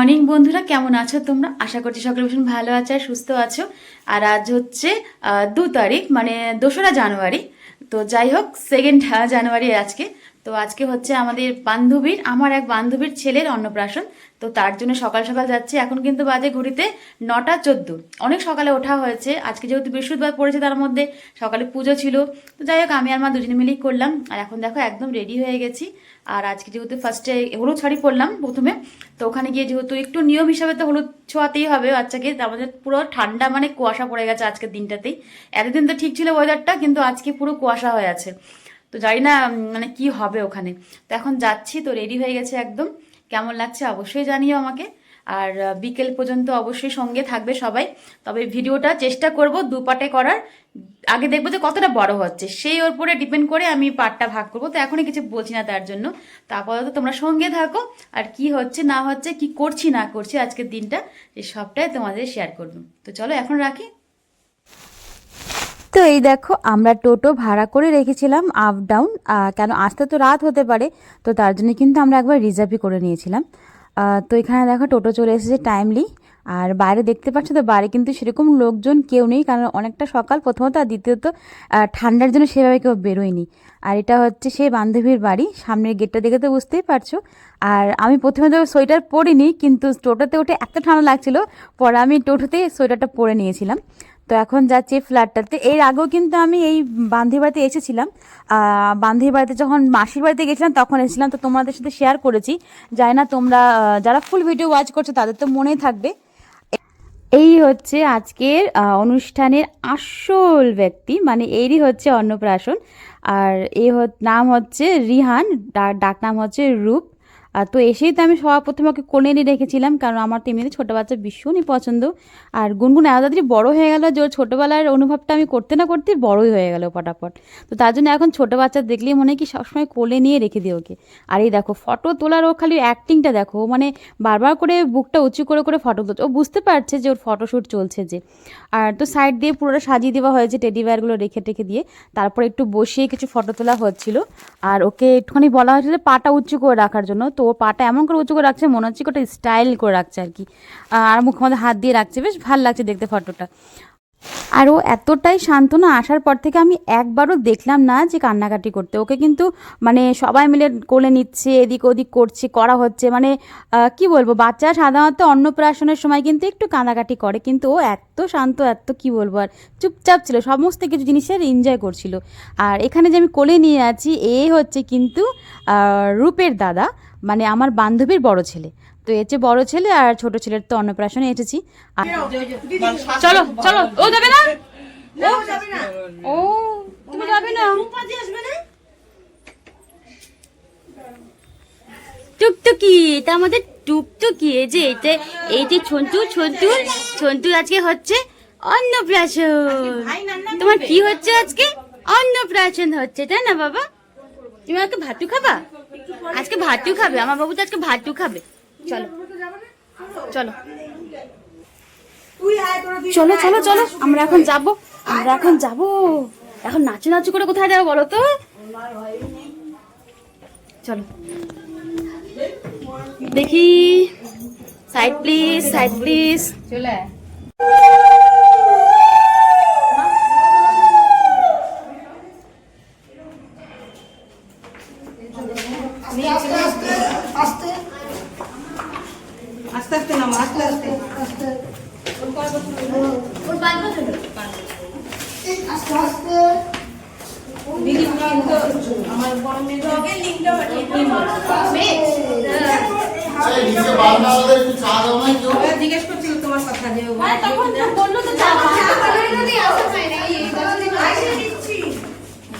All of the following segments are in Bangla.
মর্নিং বন্ধুরা, কেমন আছো তোমরা? আশা করছি সকলে ভীষণ ভালো আছো আর সুস্থ আছো। আর আজ হচ্ছে দু তারিখ মানে দোসরা জানুয়ারি। তো যাই হোক সেকেন্ড জানুয়ারি আজকে। তো আজকে হচ্ছে আমাদের বান্ধবীর, আমার এক বান্ধবীর ছেলের অন্নপ্রাশন। তো তার জন্য সকাল সকাল যাচ্ছে। এখন কিন্তু বাজে ঘড়িতে নটা চোদ্দ। অনেক সকালে ওঠা হয়েছে। আজকে যেহেতু বৃহস্পতিবার পড়েছে, তার মধ্যে সকালে পুজো ছিল। তো যাই হোক, আমি আর মা দুজনে মিলেই করলাম। আর এখন দেখো, একদম রেডি হয়ে গেছি। আর আজকে যেহেতু ফার্স্টে হলুদ শাড়ি পরলাম প্রথমে, তো ওখানে গিয়ে যেহেতু একটু নিয়ম হিসাবে তো হলুদ ছোঁয়াতেই হবে বাচ্চাকে আমাদের পুরো ঠান্ডা মানে কুয়াশা পড়ে গেছে আজকের দিনটাতেই। এতদিন তো ঠিক ছিল ওয়েদারটা কিন্তু আজকে পুরো কুয়াশা হয়ে আছে। তো জানি না মানে কি হবে ওখানে। তো এখন যাচ্ছি, তো রেডি হয়ে গেছে একদম। কেমন লাগছে অবশ্যই জানিও আমাকে। আর বিকেল পর্যন্ত অবশ্যই সঙ্গে থাকবে সবাই। তবে ভিডিওটা চেষ্টা করব দুপাটে করার। আগে দেখব যে কতটা বড় হচ্ছে। সেই ওর উপরে ডিপেন্ড করে আমি পার্টটা ভাগ করব। তো এখনই কিছু বলছি না তার জন্য। তো আপাতত তোমরা সঙ্গে থাকো। আর কি হচ্ছে, না হচ্ছে, কি করছি, না করছি আজকের দিনটা, এই সবটাই তোমাদের শেয়ার করব। তো চলো এখন রাখি। তো এই দেখো, আমরা টোটো ভাড়া করে রেখেছিলাম আপ ডাউন কেন আসতে তো রাত হতে পারে, তো তার জন্য কিন্তু আমরা একবার রিজার্ভই করে নিয়েছিলাম। তো এখানে দেখো টোটো চলে এসেছে টাইমলি আর বাইরে দেখতে পাচ্ছ তো বাইরে কিন্তু সেরকম লোকজন কেউ নেই, কারণ অনেকটা সকাল। প্রথমত আর দ্বিতীয়ত ঠান্ডার জন্য সেভাবে কেউ বেরোয়নি। আর এটা হচ্ছে সেই বান্ধবীর বাড়ি, সামনের গেটটা দেখে তো বুঝতেই পারছ। আর আমি প্রথমে তো সোয়েটার পরিনি, কিন্তু টোটোতে উঠে এত ঠান্ডা লাগছিল, পরে আমি টোটোতেই সোয়েটারটা পরে নিয়েছিলাম। তো এখন যাচ্ছি ফ্ল্যাটটাতে এর আগেও কিন্তু আমি এই বান্ধবীর বাড়িতে এসেছিলাম। আহ, বাড়িতে যখন মাসির বাড়িতে গেছিলাম তখন এসেছিলাম। তো তোমাদের সাথে শেয়ার করেছি। যাই না তোমরা যারা ফুল ভিডিও ওয়াচ করছ তাদের তো মনেই থাকবে। এই হচ্ছে আজকের অনুষ্ঠানের আসল ব্যক্তি। মানে এরই হচ্ছে অন্নপ্রাশন। আর এ নাম হচ্ছে রিহান। ডাক নাম হচ্ছে রূপ। আর তো এসেই তো আমি সবার প্রথমে ওকে কোলে নিয়ে রেখেছিলাম কারণ আমার তো এমনিতে ছোটো বাচ্চা ভীষণই পছন্দ। আর গুনগুন তাড়াতাড়ি বড় হয়ে গেল যে ওর ছোটোবেলার অনুভবটা আমি করতে না করতে বড়ই হয়ে গেল ফটাফট। তো তার জন্য এখন ছোটো বাচ্চা দেখলেই মনে হয় কি সবসময় কোলে নিয়ে রেখে দিই ওকে। আর এই দেখো, ফটো তোলার ও খালি অ্যাক্টিংটা দেখো মানে বারবার করে বুকটা উঁচু করে করে ফটো তুলছে। ও বুঝতে পারছে যে ওর ফটোশ্যুট চলছে যে। আর তো সাইড দিয়ে পুরোটা সাজিয়ে দেওয়া হয়েছে টেডি বেয়ারগুলো রেখে টেখে দিয়ে। তারপর একটু বসিয়ে কিছু ফটো তোলা হচ্ছিল। আর ওকে একটুখানি বলা হয়েছিল পাটা উঁচু করে রাখার জন্য। তো পাটা এমন করে উঁচু করে রাখছে, মনে হচ্ছে ওটা স্টাইল করে রাখছে আর কি। আর মুখের মধ্যে হাত দিয়ে রাখছে, বেশ ভালো লাগছে দেখতে ফটোটা আর ও এতটাই শান্ত না আসার পর থেকে আমি একবারও দেখলাম না যে কান্নাকাটি করতে। ওকে কিন্তু মানে সবাই মিলে কোলে নিচ্ছে, এদিক ওদিক করছে, করা হচ্ছে। মানে কি বলব, বাচ্চা সাধারণত অন্নপ্রাশনের সময় কিন্তু একটু কান্নাকাটি করে, কিন্তু ও এত শান্ত, এত কি বলব, আর চুপচাপ ছিল, সমস্ত কিছু জিনিসের এনজয় করছিল। আর এখানে যে আমি কোলে নিয়ে আছি, এ হচ্ছে কিন্তু রূপের দাদা। মানে আমার বান্ধবীর বড় ছেলে। তো এর চেয়ে বড় ছেলে আর ছোট ছেলের তো অন্নপ্রাশনে এসেছি আর চলো চলো ও যাবে না? ও তুমি যাবে না? টুকটুকি এটা আমাদের টুকটুকি এই যে এটা এই যে ছন্তু ছন্তু ছন্তু আজকে হচ্ছে অন্নপ্রাশন। তোমার কি হচ্ছে আজকে? অন্নপ্রাশন হচ্ছে তাই না বাবা? তুমি আজকে ভাতু খাবা? আজকে ভাতু খাবে, আমার বাবু তো আজকে ভাতু খাবে। চলো। চলো। চলো চলো চলো। আমরা এখন যাব। আমরা এখন যাব। এখন নাচু নাচু করে কোথায় যাব বলো তো? চলো। দেখি। সাইড প্লিজ সাইড প্লিজ চলে আস্তে আস্তে আস্তে আস্তে দিদি তো আমার বড় মেয়ে তো লিঙ্কটা এই নিচে বারান্দা আমাদের একটু চা দাও না কেউ জিজ্ঞেস করছিল তোমার কথা যে ও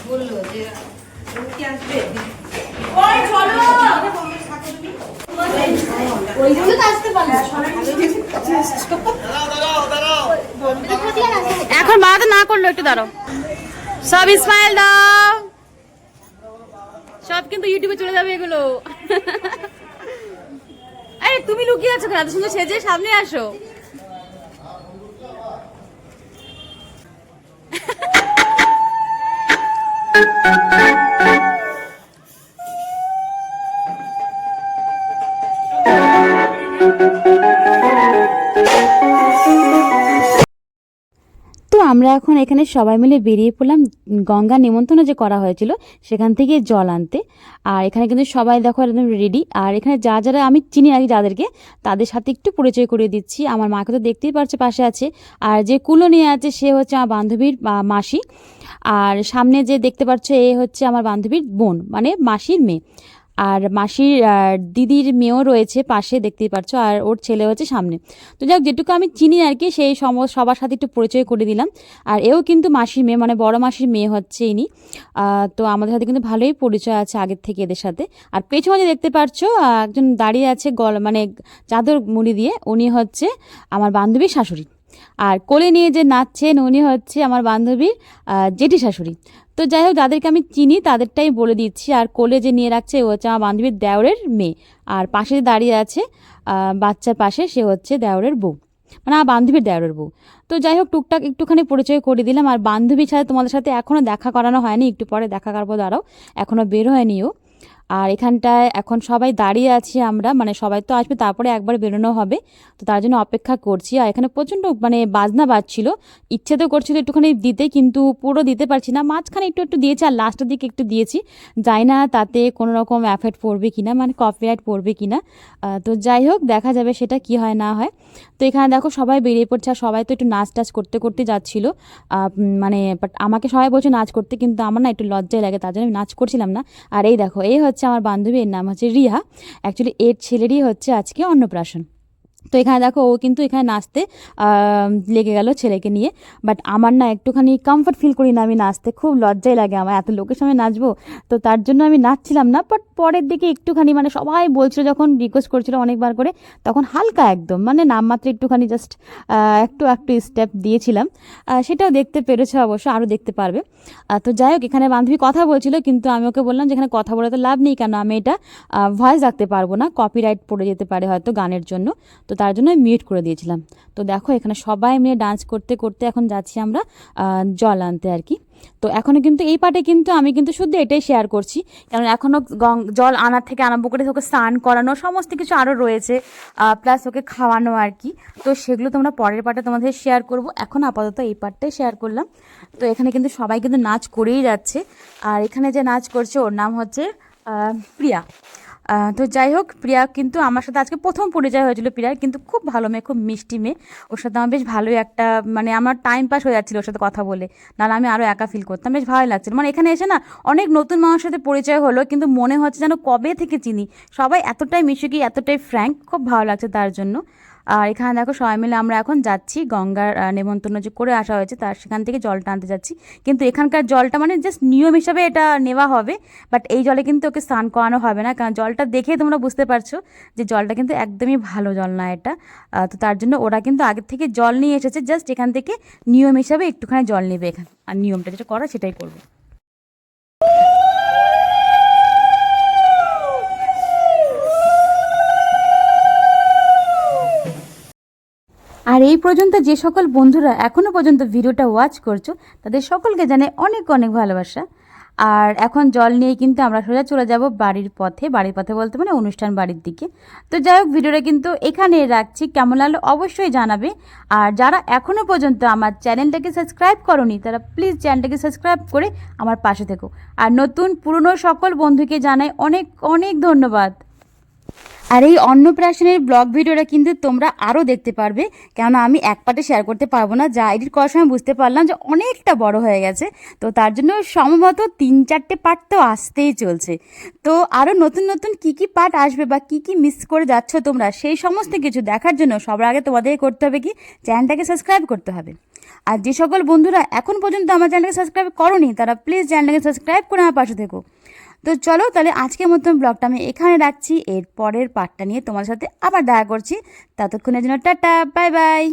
বলল যে ও কি আসবে এখন বাড়াতে না করল একটু দাঁড়ো সব ইসমাইল দাও। সব কিন্তু ইউটিউবে চলে যাবে এগুলো। আরে, তুমি লুকিয়ে আছো কেন? সুন্দর সেজে সামনে আসো। আমরা এখন এখানে সবাই মিলে বেরিয়ে পড়লাম, গঙ্গা নিমন্ত্রণ যে করা হয়েছিল, সেখান থেকে জল আনতে। আর এখানে কিন্তু সবাই দেখো একদম রেডি আর এখানে যা যারা, আমি চিনি আর যাদেরকে, তাদের সাথে একটু পরিচয় করিয়ে দিচ্ছি। আমার মাকে তো দেখতেই পারছে পাশে আছে। আর যে কুলো নিয়ে আছে, সে হচ্ছে আমার বান্ধবীর মাসি। আর সামনে যে দেখতে পাচ্ছ, এ হচ্ছে আমার বান্ধবীর বোন মানে মাসির মেয়ে। আর মাসির দিদির মেয়েও রয়েছে পাশে দেখতেই পাচ্ছ আর ওর ছেলে হচ্ছে সামনে। তো যাক যেটুকু আমি চিনি আর কি সেই সম সবার সাথে একটু পরিচয় করে দিলাম। আর এও কিন্তু মাসির মেয়ে মানে বড় মাসির মেয়ে হচ্ছে ইনি। তো আমাদের সাথে কিন্তু ভালোই পরিচয় আছে আগের থেকে এদের সাথে। আর পেছনে দেখতে আহ, একজন দাঁড়িয়ে আছে গল মানে চাদর মুড়ি দিয়ে উনি হচ্ছে আমার বান্ধবীর শাশুড়ি। আর কোলে নিয়ে যে নাচছেন উনি হচ্ছে আমার বান্ধবীর জেঠি শাশুড়ি। তো যাই হোক যাদেরকে আমি চিনি তাদেরটাই বলে দিচ্ছি। আর কোলে যে নিয়ে রাখছে ও হচ্ছে আমার বান্ধবীর দেওরের মেয়ে। আর পাশে দাঁড়িয়ে আছে বাচ্চার পাশে সে হচ্ছে দেওরের বউ। মানে আমার বান্ধবীর দেওরের বউ। তো যাই হোক টুকটাক একটুখানি পরিচয় করে দিলাম। আর বান্ধবীর সাথে তোমাদের সাথে এখনও দেখা করানো হয়নি। একটু পরে দেখা করব, দাঁড়াও। এখনও বের হয়নি ও। আর এখানটায় এখন সবাই দাঁড়িয়ে আছি আমরা মানে সবাই তো আসবে, তারপরে একবার বেরোনো হবে। তো তার জন্য অপেক্ষা করছি। আর এখানে প্রচণ্ড মানে বাজনা বাজছিল। ইচ্ছে তো করছিল একটুখানি দিতে, কিন্তু পুরো দিতে পারছি না। মাঝখানে একটু একটু দিয়েছি, আর লাস্টের দিকে একটু দিয়েছি। যাই না তাতে কোনো রকম এফেক্ট পড়বে কি না মানে কপিরাইট পড়বে কি না। তো যাই হোক, দেখা যাবে সেটা কি হয় না হয়। তো এখানে দেখো সবাই বেরিয়ে পড়ছে, আর সবাই তো একটু নাচ টাচ করতে করতে যাচ্ছিল। মানে বাট আমাকে সবাই বলছে নাচ করতে, কিন্তু আমার না একটু লজ্জায় লাগে, তার জন্য আমি নাচ করছিলাম না। আর এই দেখো, এই হচ্ছে আমার বান্ধবী এর নাম হচ্ছে রিয়া। অ্যাকচুয়ালি এর ছেলেরই হচ্ছে আজকে অন্নপ্রাশন। তো এখানে দেখো, ও কিন্তু এখানে নাচতে লেগে গেল ছেলেকে নিয়ে। বাট আমার না একটুখানি কমফর্ট ফিল করি না, আমি নাচতে। খুব লজ্জাই লাগে আমার। এত লোকের সামনে নাচবো, তো তার জন্য আমি নাচছিলাম না। বাট পরের দিকে একটুখানি মানে সবাই বলছিল, যখন রিকোয়েস্ট করছিল অনেকবার করে, তখন হালকা একদম। মানে নামমাত্র একটুখানি জাস্ট একটু একটু স্টেপ দিয়েছিলাম। সেটাও দেখতে পেরেছে অবশ্য, আরও দেখতে পারবে। তো যাই হোক, এখানে বান্ধবী কথা বলছিল, কিন্তু আমি ওকে বললাম যে, এখানে কথা বলে তো লাভ নেই কেন? আমি এটা ভয়েস রাখতে পারব না। কপিরাইট পড়ে যেতে পারে হয়তো গানের জন্য। তো তার জন্য মিউট করে দিয়েছিলাম। তো দেখো, এখানে সবাই মিলে ডান্স করতে করতে এখন যাচ্ছি আমরা জল আনতে আর কি। তো এখনও কিন্তু, এই পার্টে কিন্তু আমি কিন্তু শুধু এটাই শেয়ার করছি। কারণ এখনও জল আনার থেকে আরম্ভ করে ওকে স্নান করানো, সমস্ত কিছু আরও রয়েছে প্লাস ওকে খাওয়ানো আর কি। তো সেগুলো তোমরা পরের পার্টে তোমাদের শেয়ার করব। এখন আপাতত এই পার্টটাই শেয়ার করলাম। তো এখানে কিন্তু সবাই কিন্তু নাচ করেই যাচ্ছে। আর এখানে যে নাচ করছে, ওর নাম হচ্ছে প্রিয়া। তো যাই হোক, প্রিয়া কিন্তু আমার সাথে আজকে প্রথম পরিচয় হয়েছিল প্রিয়ার, কিন্তু খুব ভালো মেয়ে, খুব মিষ্টি মেয়ে। ওর সাথে আমার বেশ ভালোই একটা মানে আমার টাইম পাস হয়ে যাচ্ছিল ওর সাথে কথা বলে। নাহলে আমি আরও একা ফিল করতাম, বেশ ভালো লাগছিল। মানে এখানে এসে না, অনেক নতুন মানুষের সাথে পরিচয় হলো, কিন্তু মনে হচ্ছে যেন কবে থেকে চিনি। সবাই এতটাই মিশুকি, এতটাই ফ্র্যাঙ্ক খুব ভালো লাগছে তার জন্য। আর এখানে দেখো সবাই মিলে আমরা এখন যাচ্ছি, গঙ্গার নেমন্তন্ন যে করে আসা হয়েছে তার সেখান থেকে জলটা আনতে যাচ্ছি। কিন্তু এখানকার জলটা মানে জাস্ট নিয়ম হিসাবে এটা নেওয়া হবে বাট এই জলে কিন্তু ওকে স্নান করানো হবে না। কারণ জলটা দেখে তোমরা বুঝতে পারছ যে জলটা কিন্তু একদমই ভালো জল না এটা। তো তার জন্য ওরা কিন্তু আগের থেকে জল নিয়ে এসেছে জাস্ট এখান থেকে নিয়ম হিসাবে একটুখানি জল নেবে এখানে আর নিয়মটা যেটা করা সেটাই করবে। আর এই পর্যন্ত যে সকল বন্ধুরা এখনও পর্যন্ত ভিডিওটা ওয়াচ করছ, তাদের সকলকে জানে অনেক অনেক ভালোবাসা। আর এখন জল নিয়ে কিন্তু আমরা সোজা চলে যাব বাড়ির পথে বাড়ির পথে বলতে মানে অনুষ্ঠান বাড়ির দিকে। তো যাই হোক, ভিডিওটা কিন্তু এখানে রাখছি, কেমন লাগল অবশ্যই জানাবে। আর যারা এখনও পর্যন্ত আমার চ্যানেলটাকে সাবস্ক্রাইব করনি, তারা প্লিজ চ্যানেলটাকে সাবস্ক্রাইব করে আমার পাশে থেকো। আর নতুন, পুরনো সকল বন্ধুকে জানাই অনেক অনেক ধন্যবাদ। আর এই অন্নপ্রাশনের ব্লগ ভিডিওটা কিন্তু তোমরা আরও দেখতে পারবে। কেননা আমি এক পাটে শেয়ার করতে পারব না। যা এডিট করার সময় বুঝতে পারলাম যে অনেকটা বড় হয়ে গেছে। তো তার জন্য সম্ভবত তিন চারটে পার্ট তো আসতেই চলছে। তো আরও নতুন নতুন কি কি পার্ট আসবে বা কি কি মিস করে যাচ্ছ তোমরা, সেই সমস্ত কিছু দেখার জন্য সবার আগে তোমাদের করতে হবে কি? চ্যানেলটাকে সাবস্ক্রাইব করতে হবে। আর যে সকল বন্ধুরা এখন পর্যন্ত আমার চ্যানেলকে সাবস্ক্রাইব করনি, তারা প্লিজ চ্যানেলটাকে সাবস্ক্রাইব করে আমার পাশে থেকো। তো চলো তাহলে আজকের মতন ব্লগটা আমি এখানে রাখছি। এর পরের পার্টটা নিয়ে তোমার সাথে আবার দেখা করছি। ততক্ষণের জন্য টাটা বাই বাই